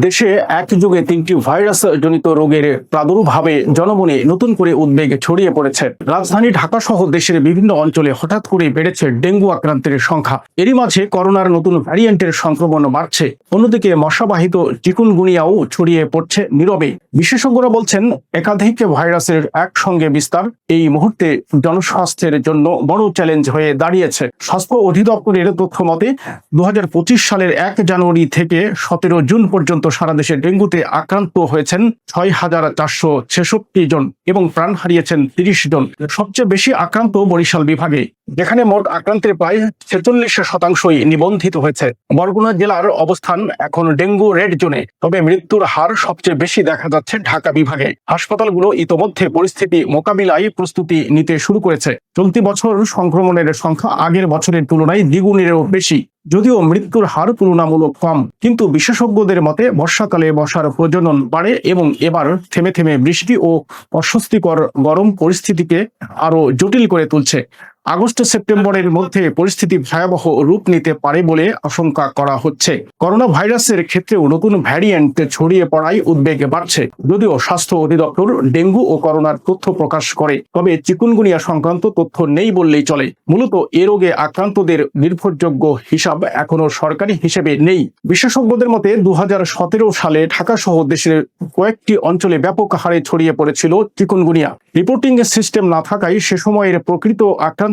দেশে একযোগে তিনটি ভাইরাস জনিত রোগের প্রাদুর্ভাবে জনমনে নতুন করে উদ্বেগ ছড়িয়ে পড়েছে। রাজধানী ঢাকা সহ দেশের বিভিন্ন অঞ্চলে হঠাৎ করে বেড়েছে ডেঙ্গু আক্রান্তের সংখ্যা। এরই মাঝে করোনার নতুন ভ্যারিয়েন্টের সংক্রমণ বাড়ছে। অন্যদিকে মশাবাহিত চিকুনগুনিয়াও ছড়িয়ে পড়ছে নীরবে। বিশেষজ্ঞরা বলছেন, একাধিক ভাইরাসের একসঙ্গে বিস্তার এই মুহূর্তে জনস্বাস্থ্যের জন্য বড় চ্যালেঞ্জ হয়ে দাঁড়িয়েছে। স্বাস্থ্য অধিদপ্তরের তথ্য মতে দু হাজার পঁচিশ সালের এক জানুয়ারি থেকে সতেরো জুন পর্যন্ত সারা দেশে ডেঙ্গুতে আক্রান্ত হয়েছেন ছয় হাজার চারশো ছেষট্টি জন এবং প্রাণ হারিয়েছেন তিরিশ জন। সবচেয়ে বেশি আক্রান্ত বরিশাল বিভাগে, যেখানে মোট আক্রান্তের প্রায় ছেচল্লিশ শতাংশই নিবন্ধিত হয়েছে। বরগুনা জেলার অবস্থান এখন ডেঙ্গু রেড জোনে, তবে মৃত্যুর হার সবচেয়ে বেশি দেখা যাচ্ছে ঢাকা বিভাগে। হাসপাতালগুলো ইতোমধ্যে পরিস্থিতি মোকাবিলায় প্রস্তুতি নিতে শুরু করেছে। চলতি বছর সংক্রমণের সংখ্যা আগের বছরের তুলনায় দ্বিগুণেরও বেশি। যদিও মৃত্যুর হার তুলনামূলক কম, কিন্তু বিশেষজ্ঞদের মতে বর্ষাকালে বর্ষার প্রজনন বাড়ে এবং এবার থেমে থেমে বৃষ্টি ও অস্বস্তিকর গরম পরিস্থিতিকে আরও জটিল করে তুলছে। আগস্ট সেপ্টেম্বরের মধ্যে পরিস্থিতি ভয়াবহ রূপ নিতে পারে বলে আশঙ্কা করা হচ্ছে। করোনা ভাইরাসের ক্ষেত্রেও নতুন ভ্যারিয়েন্ট ছড়িয়ে পড়ায় উদ্বেগ বাড়ছে। যদিও স্বাস্থ্য অধিদপ্তর ডেঙ্গু ও করোনার তথ্য প্রকাশ করে, তবে চিকুনগুনিয়া সংক্রান্ত তথ্য নেই বললেই চলে। মূলত এ রোগে আক্রান্তদের নির্ভরযোগ্য হিসাব এখনও সরকারি হিসেবে নেই। বিশেষজ্ঞদের মতে দু হাজার সতেরো সালে ঢাকা সহ দেশের কয়েকটি অঞ্চলে ব্যাপক হারে ছড়িয়ে পড়েছিল চিকুনগুনিয়া। রিপোর্টিং সিস্টেম না থাকায় সে সময়ের প্রকৃত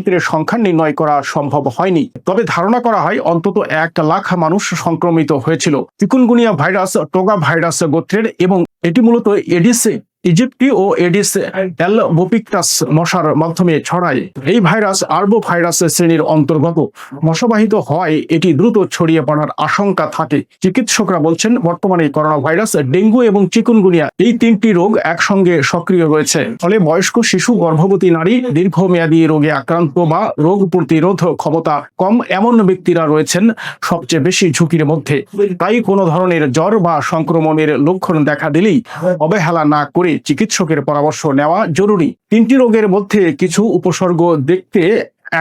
আক্রান্তের সংখ্যা নির্ণয় করা সম্ভব হয়নি। তবে ধারণা করা হয়, অন্তত এক লাখ মানুষ সংক্রমিত হয়েছিল। চিকুনগুনিয়া ভাইরাস, টোগা ভাইরাস গোত্রের এবং এটি মূলত এডিস ইজিপ্টি ও এডিস অ্যালবোপিকটাস মশার মাধ্যমে ছড়ায়। এই ভাইরাস আরবো ভাইরাস শ্রেণির অন্তর্গত। মশাবাহিত হওয়ায় এটি দ্রুত ছড়িয়ে পড়ার আশঙ্কা থাকে। চিকিৎসকরা বলছেন, বর্তমানে করোনা ভাইরাস ডেঙ্গু এবং চিকুনগুনিয়া এই তিনটি রোগ একসঙ্গে সক্রিয় রয়েছে। ফলে বয়স্ক শিশু, গর্ভবতী নারী, দীর্ঘমেয়াদী রোগে আক্রান্ত বা রোগ প্রতিরোধ ক্ষমতা কম এমন ব্যক্তিরা রয়েছেন সবচেয়ে বেশি ঝুঁকির মধ্যে। তাই কোনো ধরনের জ্বর বা সংক্রমণের লক্ষণ দেখা দিলেই অবহেলা না করে চিকিৎসকের পরামর্শ নেওয়া জরুরি। তিনটি রোগের মধ্যে কিছু উপসর্গ দেখতে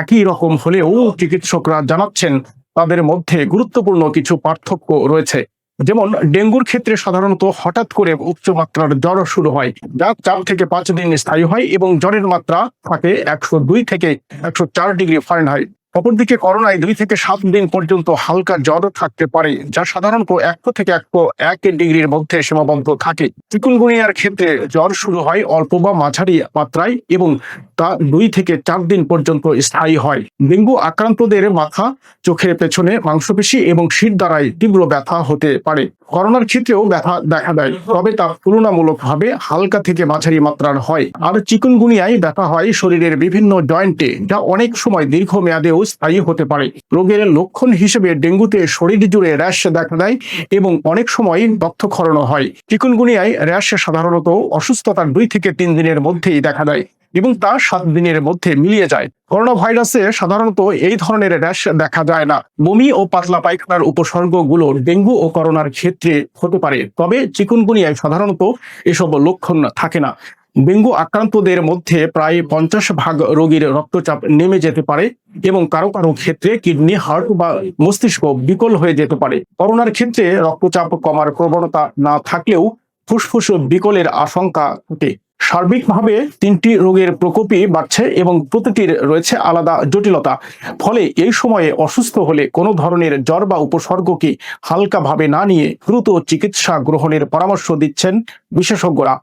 একই রকম হলেও চিকিৎসকরা জানাচ্ছেন তাদের মধ্যে গুরুত্বপূর্ণ কিছু পার্থক্য রয়েছে। যেমন, ডেঙ্গুর ক্ষেত্রে সাধারণত হঠাৎ করে উচ্চমাত্রার জ্বর শুরু হয়, যা চার থেকে পাঁচ দিন স্থায়ী হয় এবং জ্বরের মাত্রা থাকে একশো দুই থেকে একশো চার ডিগ্রি ফারেনহাইট। অপরদিকে করোনায় দুই থেকে সাত দিন পর্যন্ত হালকা জ্বর থাকতে পারে, যা সাধারণত একশো থেকে একশো এক ডিগ্রির মধ্যে সীমাবদ্ধ থাকে। চিকুনগুনিয়ার ক্ষেত্রে জ্বর শুরু হয় অল্প বা মাঝারি মাত্রায় এবং তা দুই থেকে চার দিন পর্যন্ত স্থায়ী হয়। ডেঙ্গু আক্রান্তদের মাথা, চোখের পেছনে মাংসপেশি এবং শির দ্বারায় তীব্র ব্যথা হতে পারে। করোনার ক্ষেত্রেও ব্যথা দেখা দেয়। তবে তা তুলনামূলকভাবে হালকা থেকে মাঝারি মাত্রার হয়। আর চিকুনগুনিয়ায় ব্যথা হয় শরীরের বিভিন্ন জয়েন্টে যা অনেক সময় দীর্ঘমেয়াদেও স্থায়ী হতে পারে। রোগের লক্ষণ হিসেবে ডেঙ্গুতে শরীর জুড়ে র্যাশ দেখা দেয় এবং অনেক সময় রক্তক্ষরণ হয়। চিকুনগুনিয়ায় র্যাশ সাধারণত অসুস্থতার দুই থেকে তিন দিনের মধ্যেই দেখা দেয়। এবং তা সাত দিনের মধ্যে মিলিয়ে যায়। করোনা ভাইরাসে সাধারণত এই ধরনের র্যাশ দেখা যায় না। বমি ও পাতলা পায়খানার উপসর্গগুলো ডেঙ্গু ও করোনার ক্ষেত্রে হতে পারে। তবে চিকুনগুনিয়ায় সাধারণত এসব লক্ষণ থাকে না। ডেঙ্গু আক্রান্তদের মধ্যে প্রায় পঞ্চাশ ভাগ রোগীর রক্তচাপ নেমে যেতে পারে এবং কারও কারও ক্ষেত্রে কিডনি, হার্ট বা মস্তিষ্ক বিকল হয়ে যেতে পারে। করোনার ক্ষেত্রে রক্তচাপ কমার প্রবণতা না থাকলেও ফুসফুস বিকলের আশঙ্কা থাকে। সার্বিকভাবে তিনটি রোগের প্রকোপই বাড়ছে এবং প্রতিটির রয়েছে আলাদা জটিলতা। ফলে এই সময়ে অসুস্থ হলে কোনো ধরনের জ্বর বা উপসর্গকে হালকাভাবে না নিয়ে দ্রুত চিকিৎসা গ্রহণের পরামর্শ দিচ্ছেন বিশেষজ্ঞরা।